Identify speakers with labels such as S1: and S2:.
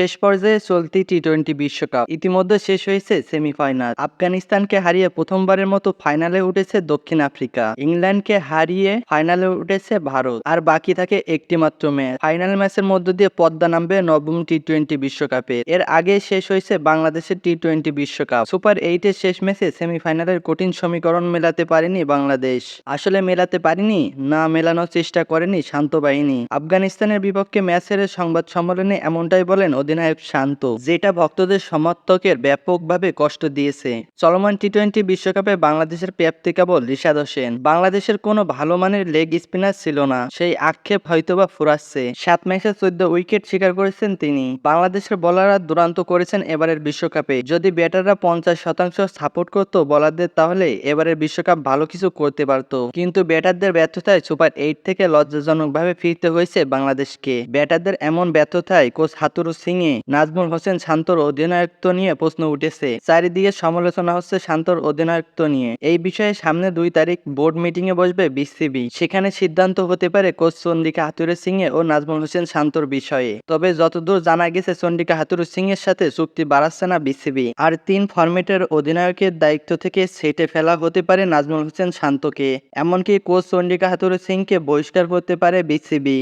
S1: শেষ পর্যায়ে চলতি টি টোয়েন্টি বিশ্বকাপ। ইতিমধ্যে শেষ হয়েছে সেমিফাইনাল। আফগানিস্তানকে হারিয়ে প্রথমবারের মতো ফাইনালে উঠেছে দক্ষিণ আফ্রিকা। ইংল্যান্ডকে হারিয়ে ফাইনালে উঠেছে ভারত। আর বাকি থাকে একটি মাত্র ম্যাচ। ফাইনাল ম্যাচের মধ্য দিয়ে পদ্মা নামবে নবম টি টোয়েন্টি বিশ্বকাপে। এর আগে শেষ হয়েছে বাংলাদেশের টি টোয়েন্টি বিশ্বকাপ। সুপার এইটের শেষ ম্যাচে সেমিফাইনালের কঠিন সমীকরণ মেলাতে পারেনি বাংলাদেশ। আসলে মেলাতে পারেনি, না মেলানোর চেষ্টা করেনি শান্ত বাহিনী। আফগানিস্তানের বিপক্ষে ম্যাচ হেরে সংবাদ সম্মেলনে এমনটাই বলেন অধিনায়ক শান্ত, যেটা ভক্তদের সমর্থকের ব্যাপকভাবে কষ্ট দিয়েছে। চলমান টি টোয়েন্টি বিশ্বকাপে বাংলাদেশের প্রাপ্তি কেবল রিশাদ হোসেন। বাংলাদেশের কোনো ভালো মানের লেগ স্পিনার ছিল না। সেই আক্ষেপ হয়তোবা ফুরাচ্ছে। সাত ম্যাচে চোদ্দ উইকেট শিকার করেছেন তিনি। বাংলাদেশের বলাররা দুরান্ত করেছেন এবারের বিশ্বকাপে। যদি ব্যাটাররা পঞ্চাশ শতাংশ সাপোর্ট করতো বলারদের, তাহলে এবারের বিশ্বকাপ ভালো কিছু করতে পারতো। কিন্তু ব্যাটারদের ব্যর্থতায় সুপার এইট থেকে লজ্জাজনকভাবে ফিরতে হয়েছে বাংলাদেশকে। ব্যাটারদের এমন ব্যর্থতায় coach Hathurusinghe Najmul Hossain শান্তর অধিনায়কত্ব নিয়ে প্রশ্ন উঠেছে। চারিদিকে সমালোচনা হচ্ছে শান্তর অধিনায়কত্ব নিয়ে। এই বিষয়ে সামনে দুই তারিখ বোর্ড মিটিং এ বসবে বিসিবি। সেখানে সিদ্ধান্ত হতে পারে coach Chandika Hathurusinghe ও নাজমুল হোসেন শান্তর বিষয়ে। তবে যতদূর জানা গেছে, চন্ডিকা হাতুরু সিং এর সাথে চুক্তি বাড়াচ্ছে না বিসিবি। আর তিন ফরম্যাটের অধিনায়কের দায়িত্ব থেকে সেটে ফেলা হতে পারে নাজমুল হোসেন শান্তকে। এমনকি কোচ চন্ডিকা হাতুরু সিংকে বহিষ্কার করতে পারে বিসিবি।